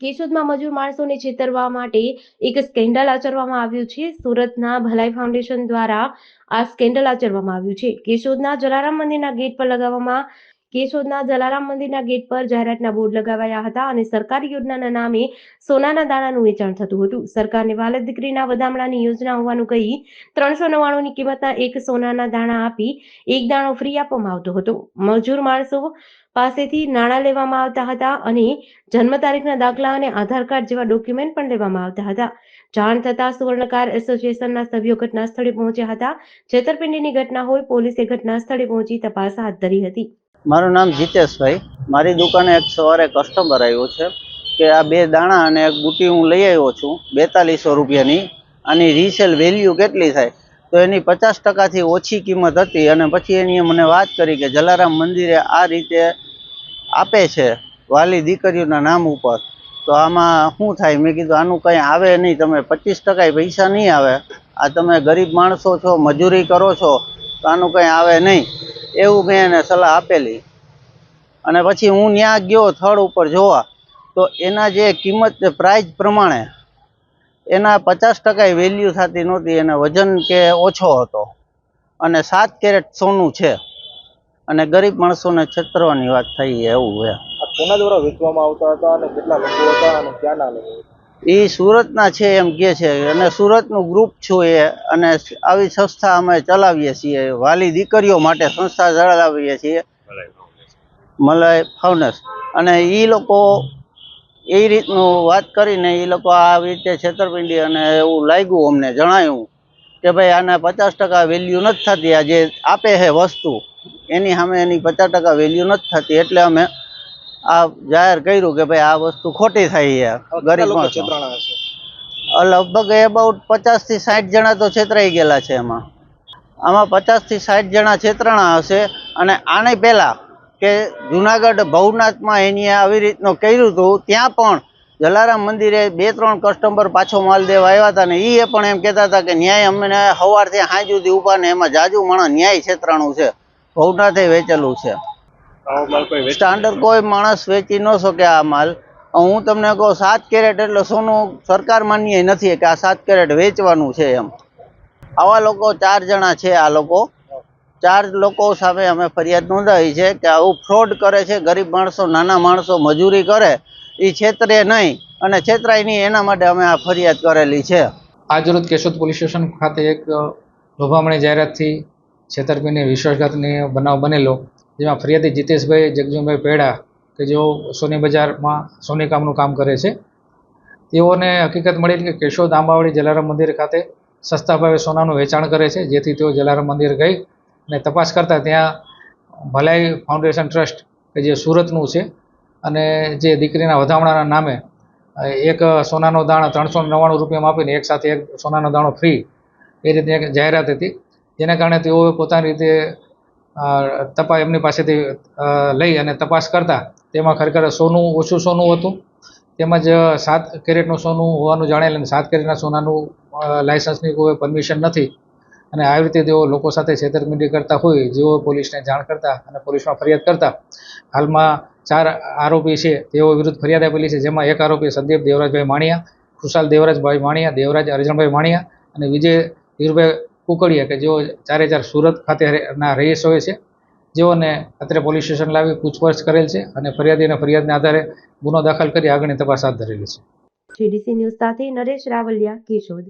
કેશોદમાં મજૂર માણસોને છેતરવા માટે એક સ્કેન્ડલ આચરવામાં આવ્યું છે. સુરતના ભલાઈ ફાઉન્ડેશન દ્વારા આ સ્કેન્ડલ આચરવામાં આવ્યું છે. કેશોદના જલારામ મંદિરના ગેટ પર લગાવવામાં કેશોદના જલારામ મંદિરના ગેટ પર જાહેરાતના બોર્ડ લગાવાયા હતા અને સરકારી યોજનાના નામે સોનાના દાણાનું વેચાણ થતું હતું. સરકારને વાલદ દીકરીના વધામણાની યોજના હોવાનું કહી ત્રણસો નવ્વાણુંની કિંમતના એક સોનાના દાણા આપી એક દાણો ફ્રી આપવામાં આવતો હતો. મજૂર માણસો પાસેથી નાણાં લેવામાં આવતા હતા અને જન્મ તારીખના દાખલા અને આધાર કાર્ડ જેવા ડોક્યુમેન્ટ પણ લેવામાં આવતા હતા. જાણ થતા સુવર્ણકાર એસોસિએશનના સભ્યો ઘટના સ્થળે પહોંચ્યા હતા. છેતરપિંડીની ઘટના હોય પોલીસે ઘટના સ્થળે પહોંચી તપાસ હાથ ધરી હતી. મારું નામ જીતેશભાઈ. મારી દુકાને એક સવારે કસ્ટમર આવ્યો છે કે આ બે દાણા અને એક બુટી હું લઈ આવ્યો છું, બેતાલીસો રૂપિયાની. આની રીસેલ વેલ્યુ કેટલી થાય? તો એની પચાસ ટકાથી ઓછી કિંમત હતી અને પછી એની મને વાત કરી કે જલારામ મંદિરે આ રીતે આપે છે વાલી દીકરીઓના નામ ઉપર. તો આમાં શું થાય? મેં કીધું, આનું કંઈ આવે નહીં. તમે પચીસ ટકા પૈસા નહીં આવે. આ તમે ગરીબ માણસો છો, મજૂરી કરો છો, તો આનું કંઈ આવે નહીં. એવું મેં એને સલાહ આપેલી. અને પછી હું ત્યાં ગયો થડ ઉપર જોવા. તો એના જે કિંમત પ્રાઇઝ પ્રમાણે એના પચાસ ટકા વેલ્યુ થતી નહોતી, એને વજન કે ઓછો હતો. અને સાત કેરેટ સોનું છે. અને ગરીબ માણસોને છેતરવાની વાત થઈ એવું છે. કોના દ્વારા વેચવામાં આવતા હતા અને કેટલા લોકો હતા અને ક્યાંના લોકો એ સુરતના છે એમ કે છે. અને સુરતનું ગ્રુપ છું એ. અને આવી સંસ્થા અમે ચલાવીએ છીએ. વાલી દીકરીઓ માટે સંસ્થા ચલાવીએ છીએ. મલય ફાઉન્ડેશન. અને એ લોકો એ રીતનું વાત કરીને એ લોકો આવી રીતે છેતરપિંડી અને એવું લાગ્યું અમને, જણાયું કે ભાઈ આના પચાસ ટકા વેલ્યુ નથી થતી. આ જે આપે છે વસ્તુ, એની સામે એની પચાસ ટકા વેલ્યુ નથી થતી. એટલે અમે આ જાહેર કર્યું કે ભાઈ આ વસ્તુ ખોટી થઈ છે. ગરીબ લગભગ એબાઉટ પચાસથી સાઠ જણા તો છેતરાઈ ગયેલા છે એમાં. આમાં પચાસથી સાઠ જણા છેતરાણા હશે અને આને પહેલા કે જુનાગઢ ભવનાથમાં એની આવી રીતનું કર્યું હતું ત્યાં પણ જલારામ મંદિરે બે ત્રણ કસ્ટમર પાછો માલ દેવા આવ્યા હતા ને એ પણ એમ કહેતા હતા કે ન્યાય અમને સવારથી હાંજ સુધી ઊભા ને એમાં જાજુ માણસ ન્યાય છેતરાણું છે. ભવનાથે વેચેલું છે. સ્ટાન્ડર્ડ કોઈ માણસ વેચી ન શકે આ માલ. હું તમને કહું સાત કેરેટ એટલે સોનું સરકાર માન્ય નથી કે આ સાત કેરેટ વેચવાનું છે એમ. આવા લોકો ચાર જણા છે આ લોકો. ચાર લોકો સામે અમે ફરિયાદ નોંધાવી છે કે આવું ફ્રોડ કરે છે ગરીબ માણસો નાના માણસો મજૂરી કરે એ છેતરે નહીં. અને છેતરાય નહીં એના માટે અમે આ ફરિયાદ કરેલી છે. આજરોજ કેશોદ પોલીસ સ્ટેશન ખાતે એક લોભામણી જાહેરાતથી છેતરપિંડી વિશ્વાસઘાતની બનાવ બનેલો. જેમાં ફરિયાદી જીતેશભાઈ જગજીભાઈ પેડા કે જેઓ સોની બજારમાં સોની કામનું કામ કરે છે, તેઓને હકીકત મળી કે કેશોદ આંબાવાડી જલારામ મંદિર ખાતે સસ્તા ભાવે સોનાનું વેચાણ કરે છે, જેથી તેઓ જલારામ મંદિર ગઈ અને તપાસ કરતાં ત્યાં ભલાઈ ફાઉન્ડેશન ટ્રસ્ટ કે જે સુરતનું છે અને જે દીકરીના વધામણાના નામે એક સોનાનો દાણો ત્રણસો નવ્વાણું રૂપિયામાં આપીને એક સાથે એક સોનાનો દાણો ફ્રી એ રીતે એક જાહેરાત હતી. જેના કારણે તેઓએ પોતાની રીતે તપા એમની પાસેથી લઈ અને તપાસ કરતા તેમાં ખરેખર સોનું, ઓછું સોનું હતું. તેમજ સાત કેરેટનું સોનું હોવાનું જાણેલ અને સાત કેરેટના સોનાનું લાઇસન્સની કોઈ પરમિશન નથી. અને આવી રીતે તેઓ લોકો સાથે છેતરપિંડી કરતા હોય જેઓ પોલીસને જાણ કરતા અને પોલીસમાં ફરિયાદ કરતા. હાલમાં ચાર આરોપી છે, તેઓ વિરુદ્ધ ફરિયાદ આપેલી છે, જેમાં એક આરોપી સંદીપ દેવરાજભાઈ માણિયા, ખુશાલ દેવરાજભાઈ માણિયા, દેવરાજ અરજણભાઈ માણિયા અને વિજય ધીરુભાઈ કુકડિયા કે જેઓ ચારે ચાર સુરત ખાતે રહીશ હોય છે, જેઓને અત્રે પોલીસ સ્ટેશન લાવી પૂછપરછ કરેલ છે અને ફરિયાદીના ફરિયાદના આધારે ગુનો દાખલ કરી આગળની તપાસ હાથ ધરેલી છે. નરેશ રાવલિયા કેશોદ